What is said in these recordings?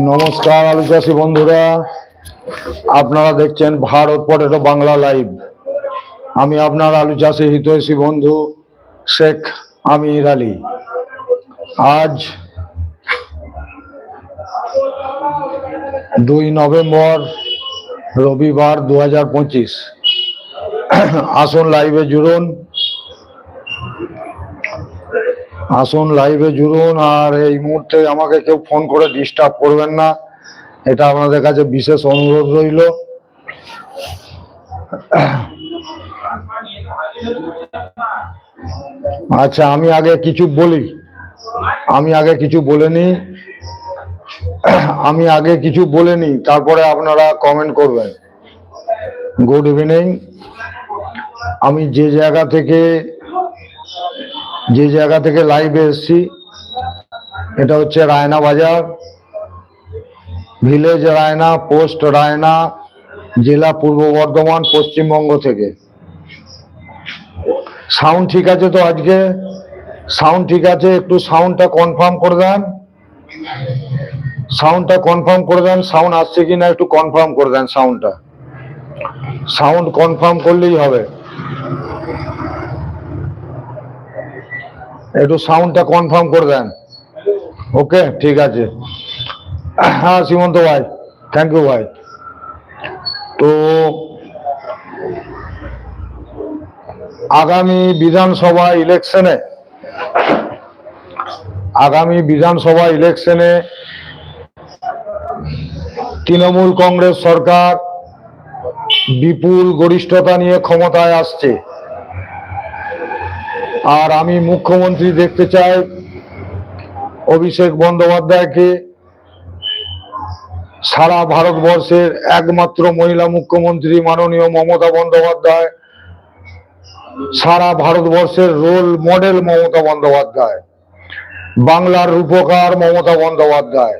নমস্কার আলু চাষি বন্ধুরা। আপনারা দেখছেন ভারত পটেটো বাংলা লাইভ। আমি আপনার আলু চাষি হিতৈষী বন্ধু শেখ আমির আলী। আজ দুই নভেম্বর, রবিবার দু হাজার পঁচিশ। আসুন লাইভে জুড়ুন। আসুন লাইভে জুড়ুন, আর এই মুহূর্তে আমাকে কেউ ফোন করে ডিস্টার্ব করবেন না। এটা আপনাদের কাছে বিশেষ অনুরোধ রইল। আচ্ছা আমি আগে কিছু বলি। আমি আগে কিছু বলে নিই আমি আগে কিছু বলে নিই তারপরে আপনারা কমেন্ট করবেন। গুড ইভিনিং আমি যে জায়গা থেকে যে জায়গা থেকে লাইভে এসছি, এটা হচ্ছে রায়না বাজার। ভিলেজ রায়না পোস্ট রায়না, জেলা পূর্ব বর্ধমান, পশ্চিমবঙ্গ থেকে। সাউন্ড ঠিক আছে তো আজকে? সাউন্ড ঠিক আছে? একটু সাউন্ডটা কনফার্ম করে দেন। সাউন্ডটা কনফার্ম করে দেন সাউন্ড আসছে কিনা একটু কনফার্ম করে দেন সাউন্ডটা সাউন্ড কনফার্ম করলেই হবে। একটু সাউন্ডটা কনফার্ম করে দেন। ওকে ঠিক আছে। হ্যাঁ সীমন্ত ভাই থ্যাংক ইউ ভাই। তো, আগামী বিধানসভা ইলেকশনে আগামী বিধানসভা ইলেকশনে তৃণমূল কংগ্রেস সরকার বিপুল গরিষ্ঠতা নিয়ে ক্ষমতায় আসছে। আর আমি মুখ্যমন্ত্রী দেখতে চাই অভিষেক বন্দ্যোপাধ্যায়কে। সারা ভারতবর্ষের একমাত্র মহিলা মুখ্যমন্ত্রী মাননীয় মমতা বন্দ্যোপাধ্যায়। সারা ভারতবর্ষের রোল মডেল মমতা বন্দ্যোপাধ্যায়। বাংলার রূপকার মমতা বন্দ্যোপাধ্যায়।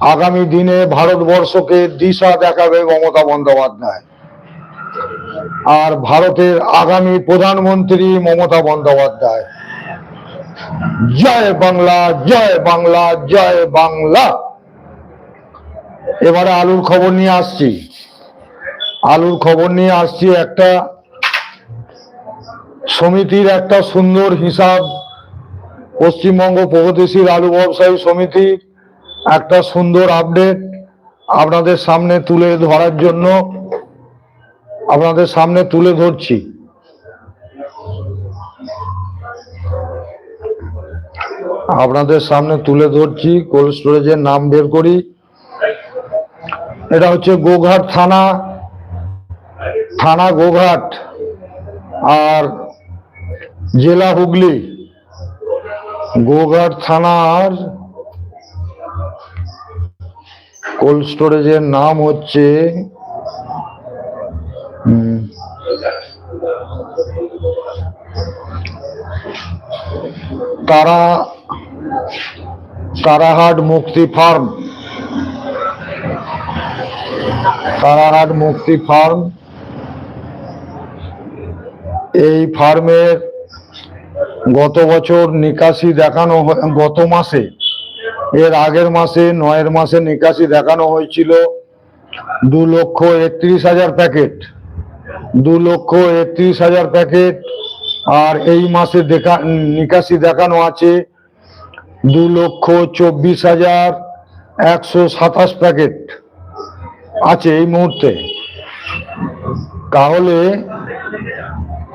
আগামী দিনে ভারতবর্ষকে দিশা দেখাবে মমতা বন্দ্যোপাধ্যায়। আর ভারতের আগামী প্রধানমন্ত্রী মমতা বন্দ্যোপাধ্যায়। জয় বাংলা জয় বাংলা জয় বাংলা। এবারে আলুর খবর নিয়ে আসছি। আলুর খবর নিয়ে আসছি একটা সমিতির একটা সুন্দর হিসাব। পশ্চিমবঙ্গ প্রগতিশীল আলু ব্যবসায়ী সমিতির একটা সুন্দর আপডেট আপনাদের সামনে তুলে ধরার জন্য আপনাদের সামনে তুলে ধরছি। আপনাদের সামনে তুলে ধরছি, কোল্ড স্টোরেজের নাম বের করি। এটা হচ্ছে গোঘাট থানা থানা গোঘাট, আর জেলা হুগলি। গোঘাট থানার কোল্ড স্টোরেজের নাম হচ্ছে তারা তারাহাট মুক্তি ফার্ম। তারাহাট মুক্তি ফার্ম। এই ফার্মের গত বছর নিকাশি দেখানো গত মাসে, এর আগের মাসে, নয়ের মাসে নিকাশি দেখানো হয়েছিল দু লক্ষ একত্রিশ হাজার প্যাকেট। দু লক্ষ একত্রিশ হাজার প্যাকেট আর এই মাসে দেখা, নিকাশি দেখানো আছে দু লক্ষ চব্বিশ হাজার একশো সাতাশ প্যাকেট আছে এই মুহূর্তে। তাহলে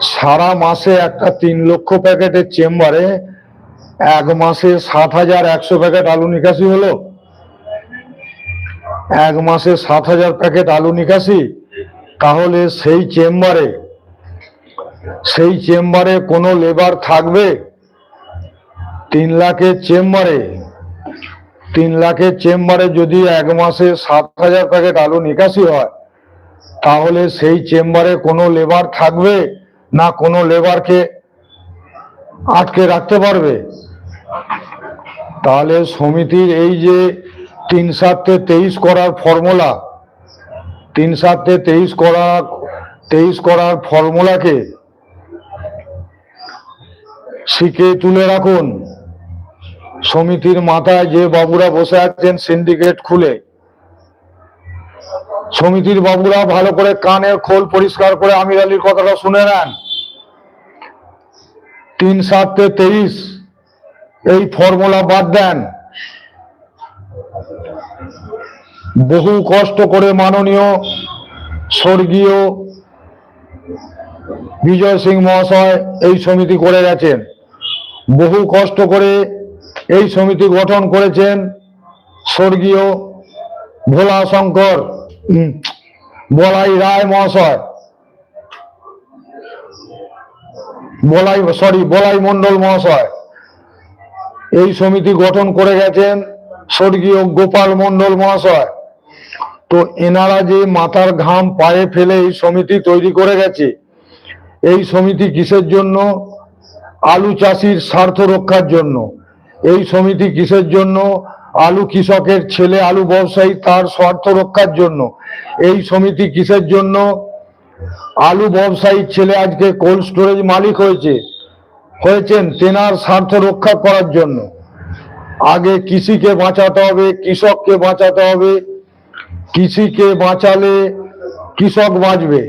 সারা মাসে একটা তিন লক্ষ প্যাকেটের চেম্বারে এক মাসে সাত হাজার একশো প্যাকেট আলু নিকাশি হলো? এক মাসে সাত হাজার প্যাকেট আলু নিকাশি? তাহলে সেই চেম্বারে সেই চেম্বারে কোনো লেবার থাকবে? তিন লাখের চেম্বারে। তিন লাখের চেম্বারে যদি এক মাসে সাত হাজার প্যাকেট আলু নিকাশি হয়, তাহলে সেই চেম্বারে কোনো লেবার থাকবে না কোনো লেবারকে আটকে রাখতে পারবে? তাহলে সমিতির এই যে তিন সাতে তেইশ করার ফর্মুলা, তিন সাতে তেইশ করা, তেইশ করার ফর্মুলাকে শিখে তুলে রাখুন। সমিতির মাথায় যে বাবুরা বসে আছেন সিন্ডিকেট খুলে। সমিতির বাবুরা ভালো করে কানের খোল পরিষ্কার করে আমির আলীর কথাটা শুনে নেন। তিন সাতে তেইশ, এই ফর্মুলা বাদ দেন। বহু কষ্ট করে মাননীয় স্বর্গীয় বিজয় সিং মহাশয় এই সমিতি করে গেছেন। বহু কষ্ট করে এই সমিতি গঠন করেছেন স্বর্গীয় ভোলা শঙ্কর বলাই রায় মহাশয়। বলাই সরি বলাই মন্ডল মহাশয়। এই সমিতি গঠন করে গেছেন স্বর্গীয় গোপাল মন্ডল মহাশয়। তো এনারা যে মাথার ঘাম পায়ে ফেলে এই সমিতি তৈরি করে গেছে, এই সমিতি কিসের জন্য? আলু চাষির স্বার্থ রক্ষার জন্য। এই সমিতি কিসের জন্য? আলু কৃষকের ছেলে, আলু ব্যবসায়ী তার স্বার্থ রক্ষার জন্য। এই সমিতি কিসের জন্য? আলু ব্যবসায়ীর ছেলে আজকে কোল্ড স্টোরেজ মালিক হয়েছে, হয়েছেন তেনার স্বার্থ রক্ষা করার জন্য। আগে কৃষিকে বাঁচাতে হবে, কৃষককে বাঁচাতে হবে। কৃষিকে বাঁচালে কৃষক বাঁচবে।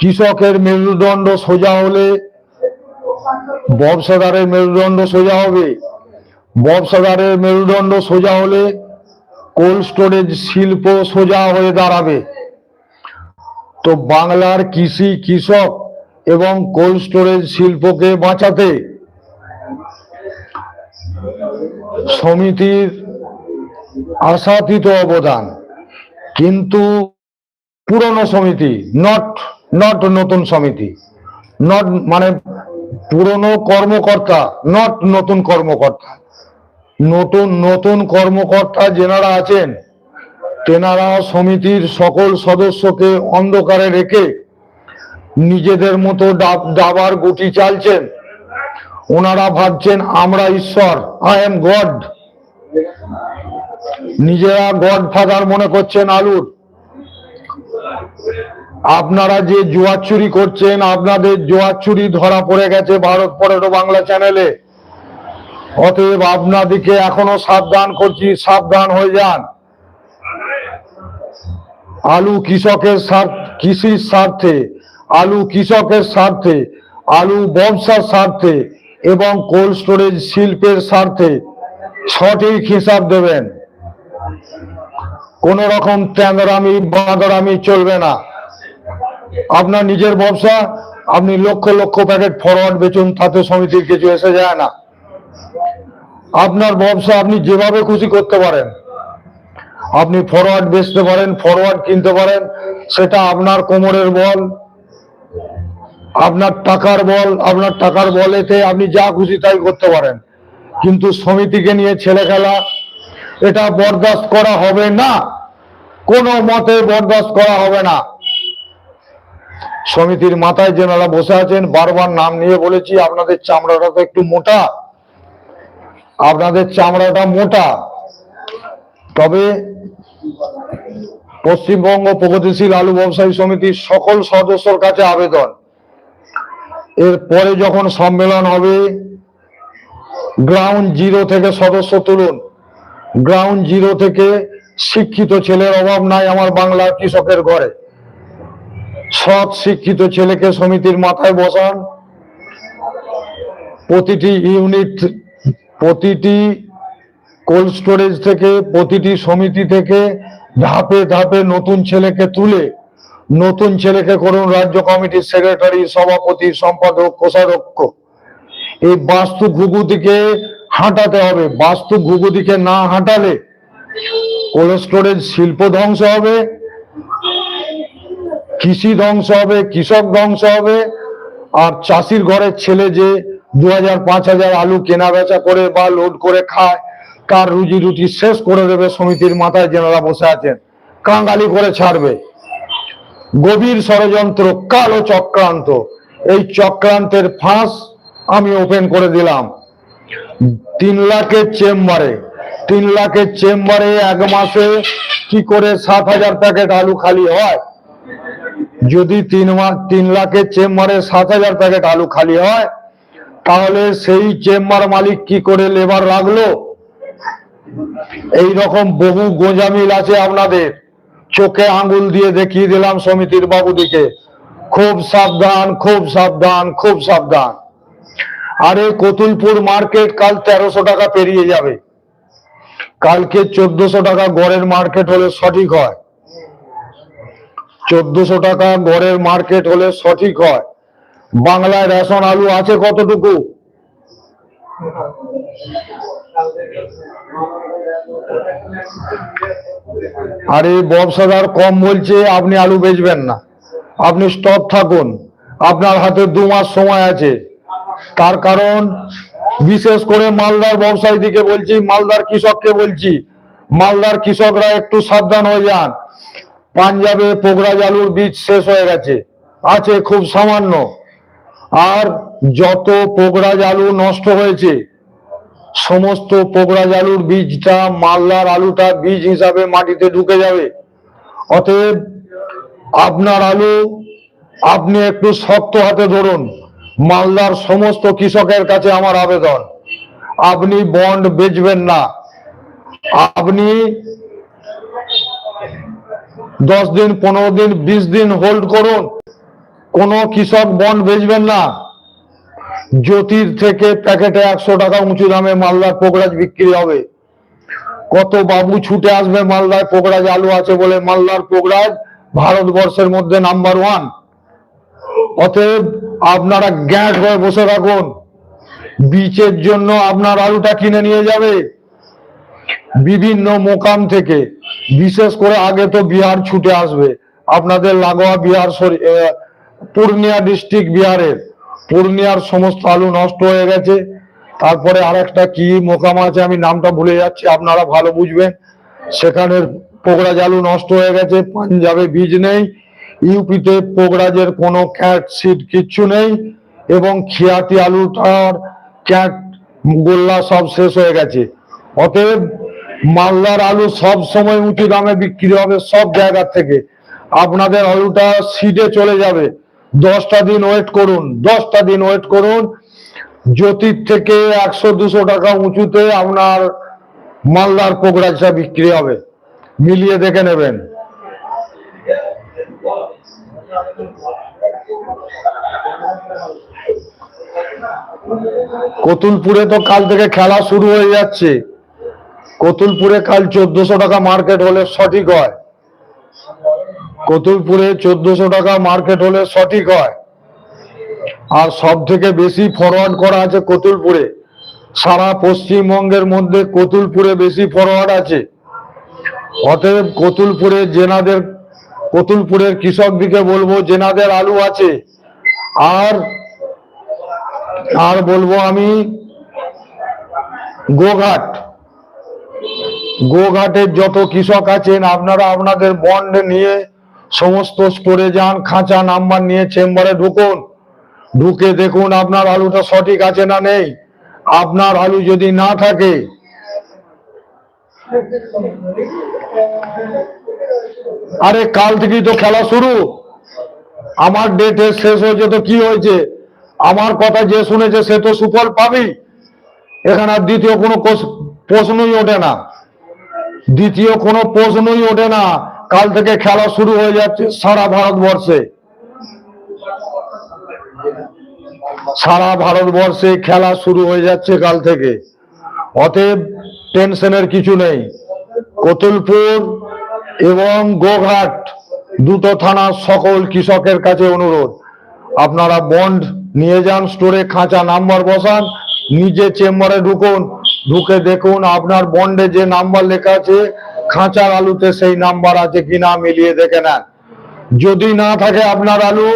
কৃষকের মেরুদণ্ড সোজা হলে ব্যবসাদারের মেরুদণ্ড সোজা হবে। ব্যবসাদারের মেরুদণ্ড সোজা হলে কোল্ড স্টোরেজ শিল্প সোজা হয়ে দাঁড়াবে। তো বাংলার কৃষি কৃষক এবং কোল্ড স্টোরেজ শিল্পকে বাঁচাতে সমিতির আশাতীত অবদান। কিন্তু পুরনো সমিতি নট নট নতুন সমিতি নট মানে পুরনো কর্মকর্তা নট নতুন কর্মকর্তা। নতুন নতুন কর্মকর্তা যেনারা আছেন, তেনারা সমিতির সকল সদস্যকে অন্ধকারে রেখে নিজেদের মতো দাবার গুটি চালছেন। ওনারা ভাবছেন, আমরা ঈশ্বর আই এম গড নিজেরা গড ফাদার মনে করছেন আলুর। আপনারা যে জোয়ার চুরি করছেন, আপনাদের জোয়ার চুরি ধরা পড়ে গেছে ভারত পরেটো বাংলা চ্যানেলে। অতএব আপনাদিকে এখনও সাবধান করছি, সাবধান হয়ে যান। আলু কৃষকের কৃষির স্বার্থে, আলু কৃষকের স্বার্থে, আলু ব্যবসার স্বার্থে এবং কোল্ড স্টোরেজ শিল্পের স্বার্থে সঠিক হিসাব দেবেন। কোন রকম ট্যাংরামি, বাঁদরামি চলবে না। আপনার নিজের ব্যবসা, আপনি লক্ষ লক্ষ প্যাকেট ফরওয়ার্ড বেচুন, তাতে সমিতির কিছু এসে যায় না। আপনার ব্যবসা আপনি যেভাবে খুশি করতে পারেন, আপনি ফরওয়ার্ড বেচতে পারেন ফরওয়ার্ড কিনতে পারেন, সেটা আপনার কোমরের বল, আপনার টাকার বল, আপনার টাকার বলেতে আপনি যা খুশি তাই করতে পারেন। কিন্তু সমিতিকে নিয়ে ছেলে খেলা এটা বরদাস্ত করা হবে না। কোনো মতে বরদাস্ত করা হবে না। সমিতির মাথায় যেনারা বসে আছেন, বারবার নাম নিয়ে বলেছি, আপনাদের চামড়াটা তো একটু মোটা। আপনাদের চামড়াটা মোটা। তবে পশ্চিমবঙ্গ প্রগতিশীল আলু ব্যবসায়ী সমিতির সকল সদস্যর কাছে আবেদন। এর পরে যখন সম্মেলন হবে গ্রাউন্ড জিরো থেকে সদস্য তুলুন। গ্রাউন্ড জিরো থেকে শিক্ষিত ছেলের অভাব নাই আমার বাংলার কৃষকের ঘরে। সৎ শিক্ষিত ছেলেকে সমিতির মাথায় বসান। প্রতিটি ইউনিট, প্রতিটি কোল্ড স্টোরেজ থেকে, প্রতিটি সমিতি থেকে ধাপে ধাপে নতুন ছেলেকে তুলে, নতুন ছেলেকে করুন রাজ্য কমিটির সেক্রেটারি, সভাপতি, সম্পাদক, কোষাধ্যক্ষ। এই বাস্তু ঘুঘুদিকে হাঁটাতে হবে। বাস্তু ঘুঘুদিকে না হাঁটালে কোল্ড স্টোরেজ শিল্প ধ্বংস হবে। কৃষি ধ্বংস হবে, কৃষক ধ্বংস হবে, আর চাষির ঘরের ছেলে যে দু হাজার পাঁচ হাজার আলু কেনা বেচা করে বা লোড করে খায়, তার রুজি রুটি শেষ করে দেবে সমিতির মাথায় যেনারা বসে আছেন। কাঙ্গালি করে ছাড়বে। গভীর ষড়যন্ত্র, কালো চক্রান্ত। এই চক্রান্তের ফাঁস আমি ওপেন করে দিলাম। তিন লাখের চেম্বারে, তিন লাখের চেম্বারে এক মাসে কি করে সাত হাজার প্যাকেট আলু খালি হয়? যদি তিন তিন লাখের চেম্বারে সাত হাজার প্যাকেট আলু খালি হয়, তাহলে সেই চেম্বার মালিক কি করে লেবার রাখল এই রকম বহু গোঁজামিল আছে আপনাদের। চোখে আঙ্গুল দিয়ে দেখিয়ে দিলাম সমিতির বাবুদিকে। খুব সাবধান খুব সাবধান খুব সাবধান। আরে কতুলপুর মার্কেট কাল তেরোশো টাকা পেরিয়ে যাবে। কালকে চোদ্দশো টাকা গড়ের মার্কেট হলে সঠিক হয়। চোদ্দশো টাকা গড়ের মার্কেট হলে সঠিক হয়। বাংলায় রেশন আলু আছে কতটুকু? আরে, ব্যবসাদার কম বলছে, আপনি আলু বেচবেন না। আপনি স্টক থাকুন। আপনার হাতে দু মাস সময় আছে। তার কারণ, বিশেষ করে মালদার ব্যবসায়ী দিকে বলছি, মালদার কৃষককে বলছি, মালদার কৃষকরা একটু সাবধান হয়ে যান। পাঞ্জাবে পোগরাজ আলুর বীজ শেষ হয়ে গেছে। আছে খুব সামান্য। আর যত পোগরাজ আলু নষ্ট হয়েছে, সমস্ত পোগরাজ আলুর বীজটা, মালদার আলুটা বীজ হিসাবে মাটিতে ঢুকে যাবে। অতএব আপনার আলু আপনি একটু শক্ত হাতে ধরুন। মালদার সমস্ত কৃষকের কাছে আমার আবেদন। আপনি বন্ড বেচবেন না। আপনি দশ দিন, পনেরো দিন, বিশ দিন হোল্ড করুন। কোনো কৃষক বন্ড বেচবেন না। জ্যোতির থেকে প্যাকেটে একশো টাকা উঁচু দামে মালদার পোকরাজ বিক্রি হবে। কত বাবু ছুটে আসবে মালদায় পোকরাজ, আলু আছে বলে মালদার পোকরাজ, ভারতবর্ষের মধ্যে নাম্বার ওয়ান অতএব আপনারা গ্যাট হয়ে বসে রাখুন বীচের জন্য আপনার আলুটা কিনে নিয়ে যাবে। বিভিন্ন মোকাম থেকে। বিশেষ করে আগে তো বিহার ছুটে আসবে। আপনাদের লাগোয়া বিহার পূর্ণিয়া ডিস্ট্রিক্ট বিহারের। পূর্ণিয়ার সমস্ত আলু নষ্ট হয়ে গেছে। তারপরে আরেকটা কি মোকাম আছে, আমি নামটা ভুলে যাচ্ছি, আপনারা ভালো বুঝবেন। সেখানের পোগরাজ আলু নষ্ট হয়ে গেছে, পাঞ্জাবে বীজ নেই, ইউপিতে পোগরাজের কোনো ক্যাট সিড কিচ্ছু নেই, এবং খিয়াতি আলুটার ক্যাট গোল্লা সব শেষ হয়ে গেছে। অতএব মালদার আলু সব সময় উঁচু দামে বিক্রি হবে সব জায়গা থেকে। আপনাদের আলুটা সিডে চলে যাবে। দশটা দিন ওয়েট করুন, দশটা দিন ওয়েট করুন। জ্যোতির থেকে একশো দুশো টাকা উঁচুতে আপনার মালদার পোকরাজটা বিক্রি হবে। মিলিয়ে দেখে নেবেন। কতুলপুরে তো কাল থেকে খেলা শুরু হয়ে যাচ্ছে। কতুলপুরে কাল চোদ্দশো টাকা মার্কেট হলে সঠিক হয়। কতুলপুরে চোদ্দশো টাকা মার্কেট হলে সঠিক হয়। আর সব থেকে বেশি ফরওয়ার্ড করা আছে কতুলপুরে। সারা পশ্চিমবঙ্গের মধ্যে কতুলপুরে বেশি ফরওয়ার্ড আছে। অতএব কতুলপুরে জেনাদের, কতুলপুরের কৃষকদিকে বলব, জেনাদের আলু আছে। আর আর বলব আমি গোঘাট। গোঘাটের যত কৃষক আছেন, আপনারা আপনাদের বন্ড নিয়ে সমস্ত স্টোরে যান, খাঁচা নাম্বার নিয়ে চেম্বারে ঢুকুন। ঢুকে দেখুন আপনার আলুটা সঠিক আছে না নেই। আপনার আলু যদি না থাকে, আরে কাল থেকেই তো খেলা শুরু। আমার ডেটে শেষ হয়েছে তো কি হয়েছে? আমার কথা যে শুনেছে সে তো সুফল পাবি এখানে আর দ্বিতীয় কোনো প্রশ্নই ওঠে না। দ্বিতীয় কোনো প্রশ্নই ওঠে না। কাল থেকে খেলা শুরু হয়ে যাচ্ছে সারা ভারতবর্ষে। সারা ভারতবর্ষে খেলা শুরু হয়ে যাচ্ছে কাল থেকে। অতএব টেনশনের কিছু নেই। কতুলপুর এবং গোঘাট দুটো থানার সকল কৃষকের কাছে অনুরোধ। আপনারা বন্ড নিয়ে যান, স্টোরে খাঁচা নাম্বার বসান, নিজে চেম্বারে ঢুকুন ঢুকে দেখুন, আপনার বন্ডে যে নাম্বার লেখা আছে, খাঁচার আলুতে সেই নাম্বার আছে কিনা মিলিয়ে দেখে নেন। যদি না থাকে আপনার আলু,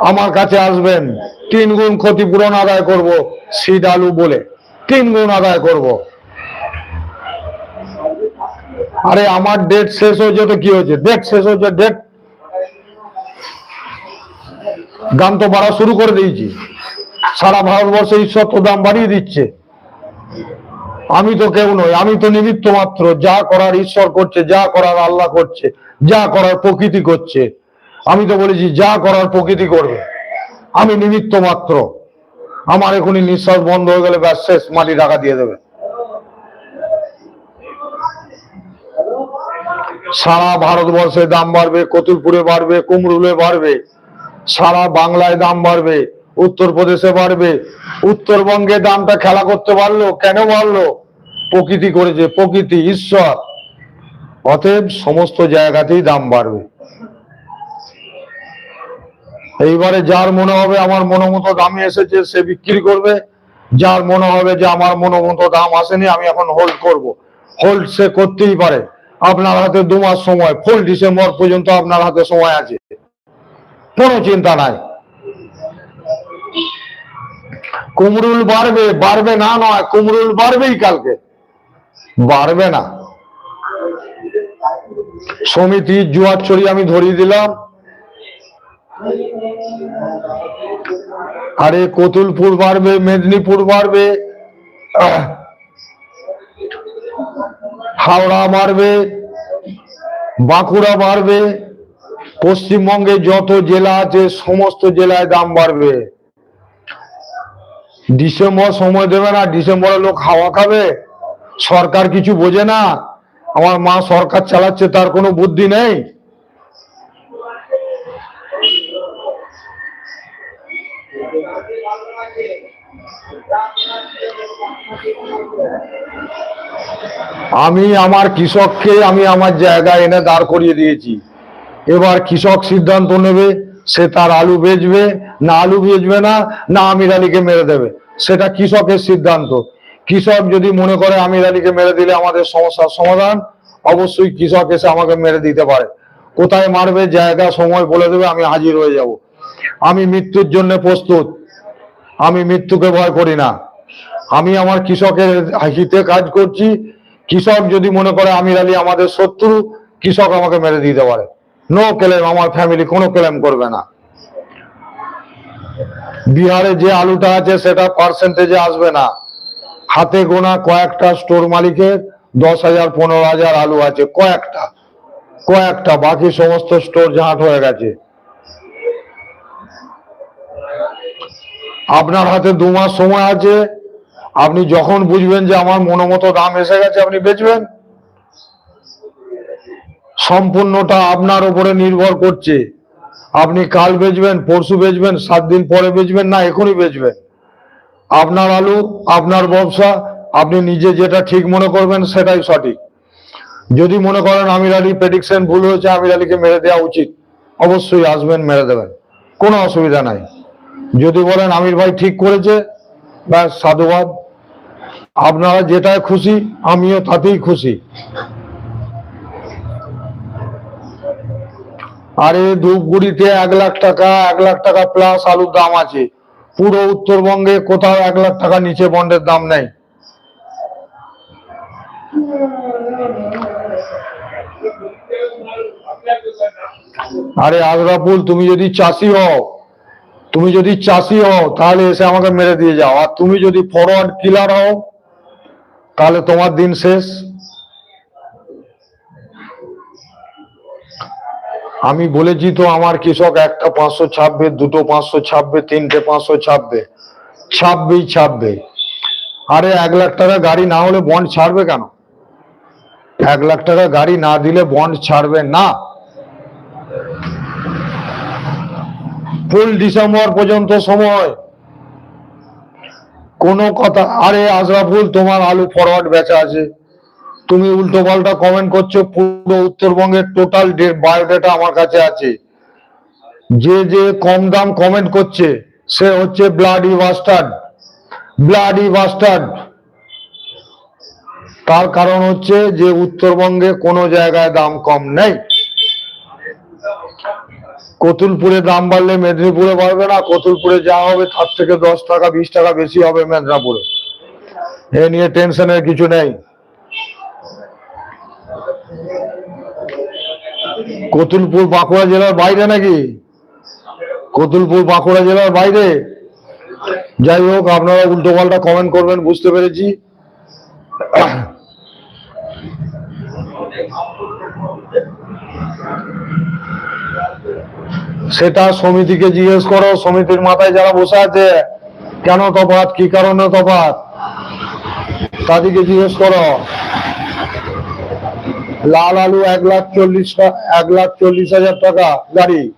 আমার কাছে আসবেন। তিন গুণ ক্ষতিপূরণ আদায় করব, সিড আলু বলে। তিন গুণ আদায় করব। আরে, আমার ডেট শেষ হয়েছে তো কি হয়েছে? ডেট শেষ হয়েছে ডেট দাম তো বাড়া শুরু করে দিয়েছি। সারা ভারতবর্ষে ঈশ্বর তো দাম বাড়িয়ে দিচ্ছে। আমি তো কেউ নই, আমি তো নিমিত্ত মাত্র। যা করার ঈশ্বর করছে, যা করার আল্লাহ করছে, যা করার প্রকৃতি করছে। আমি তো বলেছি, যা করার প্রকৃতি করবে। আমি নিমিত্ত মাত্র। আমার এখনই নিঃশ্বাস বন্ধ হয়ে গেলে ব্যাস, শেষ, মাটি টাকা দিয়ে দেবে। সারা ভারতবর্ষে দাম বাড়বে, কতুলপুরে বাড়বে, কুমরুলে বাড়বে। সারা বাংলায় দাম বাড়বে। উত্তরপ্রদেশে বাড়বে। উত্তরবঙ্গে দামটা খেলা করতে পারল, কেন বাড়লো? প্রকৃতি করেছে, প্রকৃতি, ঈশ্বর। অতএব সমস্ত জায়গাতেই দাম বাড়বে। এইবারে যার মনে হবে আমার মনোমতো দামে এসেছে, সে বিক্রি করবে। যার মনে হবে যে আমার মনোমতো দাম আসেনি, আমি এখন হোল্ড করব। হোল্ড সে করতেই পারে। আপনার হাতে দু মাস সময়। ফুল ডিসেম্বর পর্যন্ত আপনার হাতে সময় আছে। কোনো চিন্তা নাই। কুমরুল বাড়বে বাড়বে না নয়, কুমরুল বাড়বেই কালকে। বাড়বে না। সমিতি জুয়ারচড়ি আমি ধরিয়ে দিলাম। আরে কতুলপুর বাড়বে, মেদিনীপুর বাড়বে, হাওড়া বাড়বে, বাঁকুড়া বাড়বে, পশ্চিমবঙ্গে যত জেলা আছে, সমস্ত জেলায় দাম বাড়বে। ডিসেম্বর সময় দেবে না ডিসেম্বরে লোক হাওয়া খাবে। সরকার কিছু বোঝে না। আমার মা সরকার চালাচ্ছে, তার কোনো বুদ্ধি নেই। আমি আমার কৃষককে আমি আমার জায়গায় এনে দাঁড় করিয়ে দিয়েছি। এবার কৃষক সিদ্ধান্ত নেবে। সে তার আলু বেচবে, না আলু বেচবে না না আমির আলীকে মেরে দেবে। সেটা কৃষকের সিদ্ধান্ত। কৃষক যদি মনে করে আমির আলীকে মেরে দিলে আমাদের সমস্যার সমাধান, অবশ্যই কৃষক এসে আমাকে মেরে দিতে পারে। কোথায় মারবে, জায়গা, সময় বলে দেবে, আমি হাজির হয়ে যাব। আমি মৃত্যুর জন্য প্রস্তুত। আমি মৃত্যুকে ভয় করি না। আমি আমার কৃষকের হিতে কাজ করছি। কৃষক যদি মনে করে আমির আলী আমাদের শত্রু, কৃষক আমাকে মেরে দিতে পারে। নো ক্লেম আমার ফ্যামিলি কোনো ক্লেম করবে না। বিহারে যে আলুটা আছে, সেটা পার্সেন্টেজে আসবে না। হাতে গোনা কয়েকটা স্টোর মালিকের দশ হাজার, পনেরো হাজার আলু আছে, কয়েকটা। কয়েকটা, বাকি সমস্ত স্টোর জাহাট হয়ে গেছে। আপনার হাতে দু মাস সময় আছে। আপনি যখন বুঝবেন যে আমার মনোমতো দাম এসে গেছে, আপনি বেচবেন। সম্পূর্ণটা আপনার উপরে নির্ভর করছে। আপনি কাল বেচবেন, পরশু বেচবেন, সাত দিন পরে বেচবেন না, এখনই বেচবেন। আপনার আলু, আপনার ব্যবসা, আপনি নিজে যেটা ঠিক মনে করবেন সেটাই সঠিক। যদি মনে করেন আমির আলী প্রেডিকশন ভুল হয়েছে, আমির আলীকে মেরে দেওয়া উচিত, অবশ্যই আসবেন, মেরে দেবেন। কোনো অসুবিধা নাই। যদি বলেন আমির ভাই ঠিক করেছে, ব্যাস, সাধুবাদ। আপনারা যেটায় খুশি, আমিও তাতেই খুশি। আরে ধূপগুড়িতে এক লাখ টাকা, এক লাখ টাকা প্লাস আলুর দাম আছে। পুরো উত্তরবঙ্গে কোথাও এক লাখ টাকা নিচে বন্ডের দাম নেই। আরে আজরাফুল তুমি যদি চাষি হও, তুমি যদি চাষি হও, তাহলে এসে আমাকে মেরে দিয়ে যাও। আর তুমি যদি ফরওয়ার্ড কিলার হও, তাহলে তোমার দিন শেষ। আমি বলেছি তো আমার কৃষক একটা পাঁচশো ছাপবে, দুটো পাঁচশো ছাপবে, তিনটে পাঁচশো ছাপবে। ছাপবেই ছাপবে। আরে এক লাখ টাকা গাড়ি না হলে বন্ড ছাড়বে কেন? এক লাখ টাকা গাড়ি না দিলে বন্ড ছাড়বে না। ফুল ডিসেম্বর পর্যন্ত সময়। কোনো কথা, আরে আজরাফুল তোমার আলু ফরওয়ার্ড বেচা আছে। তুমি উল্টো পাল্টা কমেন্ট করছ, পুরো উত্তরবঙ্গের টোটাল বায়োডাটা আমার কাছে আছে। যে যে কম দাম কমেন্ট করছে, সে হচ্ছে ব্লাডি বাস্টার্ড ব্লাডি বাস্টার্ড তার কারণ হচ্ছে যে, উত্তরবঙ্গে কোনো জায়গায় দাম কম নেই। কতুলপুরে দাম বাড়লে মেদিনীপুরে বাড়বে না, কতুলপুরে যা হবে তার থেকে দশ টাকা, বিশ টাকা বেশি হবে মেদিনীপুরে। এ নিয়ে টেনশনের কিছু নেই। কতুলপুর বাঁকুড়া জেলার বাইরে নাকি? কতুলপুর বাঁকুড়া জেলার বাইরে? যাই হোক, আপনারা উল্টো পাল্টা কমেন্ট করবেন, বুঝতে পেরেছি। সেটা সমিতিকে জিজ্ঞেস করো, সমিতির মাথায় যারা বসে আছে, কেন তফাত কি কারণে তফাৎ? তাদেরকে জিজ্ঞেস করো। লাল আলু এক লাখ চল্লিশ এক লাখ চল্লিশ হাজার টাকা গাড়ি।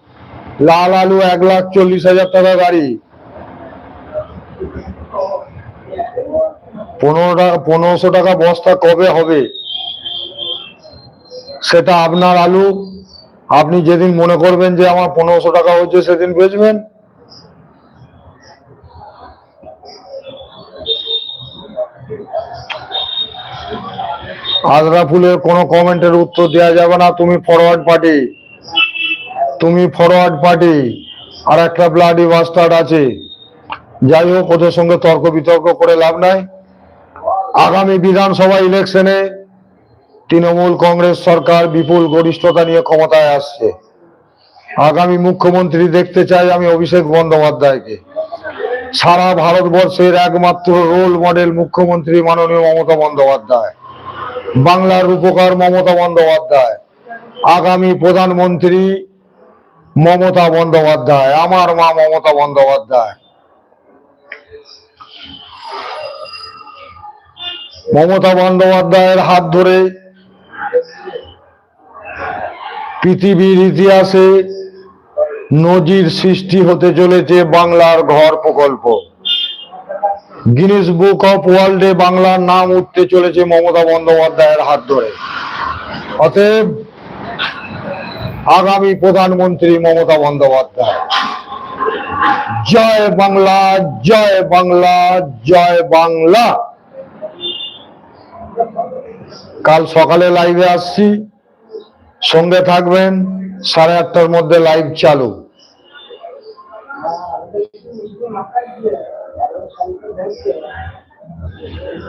লাল আলু এক লাখ চল্লিশ হাজার টাকা গাড়ি। পনেরো টাকা পনেরোশো টাকা বস্তা কবে হবে? সেটা আপনার আলু। আপনি যেদিন মনে করবেন যে আমার পনেরোশো টাকা হচ্ছে সেদিন বেচবেন। আজরাফুলের কোনো কমেন্টের উত্তর দেওয়া যাবে না, তুমি ফরওয়ার্ড পার্টি তুমি ফরওয়ার্ড পার্টি আর একটা ব্লাডি বাস্টার্ড আছে। যাই হোক, ওদের সঙ্গে তর্ক বিতর্ক করে লাভ নাই। আগামী বিধানসভা ইলেকশনে তৃণমূল কংগ্রেস সরকার বিপুল গরিষ্ঠতা নিয়ে ক্ষমতায় আসছে। আগামী মুখ্যমন্ত্রী দেখতে চাই আমি অভিষেক বন্দ্যোপাধ্যায়কে। সারা ভারতবর্ষের একমাত্র রোল মডেল মুখ্যমন্ত্রী মাননীয় মমতা বন্দ্যোপাধ্যায়। বাংলার রূপকার মমতা বন্দ্যোপাধ্যায়। আগামী প্রধানমন্ত্রী মমতা বন্দ্যোপাধ্যায়, আমার মা মমতা বন্দ্যোপাধ্যায়। মমতা বন্দ্যোপাধ্যায়ের হাত ধরে পৃথিবীর ইতিহাসে নজির সৃষ্টি হতে চলেছে বাংলার ঘর প্রকল্প। গিনেস বুক অফ ওয়ার্ল্ডে বাংলার নাম উঠতে চলেছে মমতা বন্দ্যোপাধ্যায়ের হাত ধরে। অতএব আগামী প্রধানমন্ত্রী মমতা বন্দ্যোপাধ্যায়, জয় বাংলা জয় বাংলা জয় বাংলা। কাল সকালে লাইভে আসছি, সঙ্গে থাকবেন, সাড়ে আটটার মধ্যে লাইভ চালু। 嗯。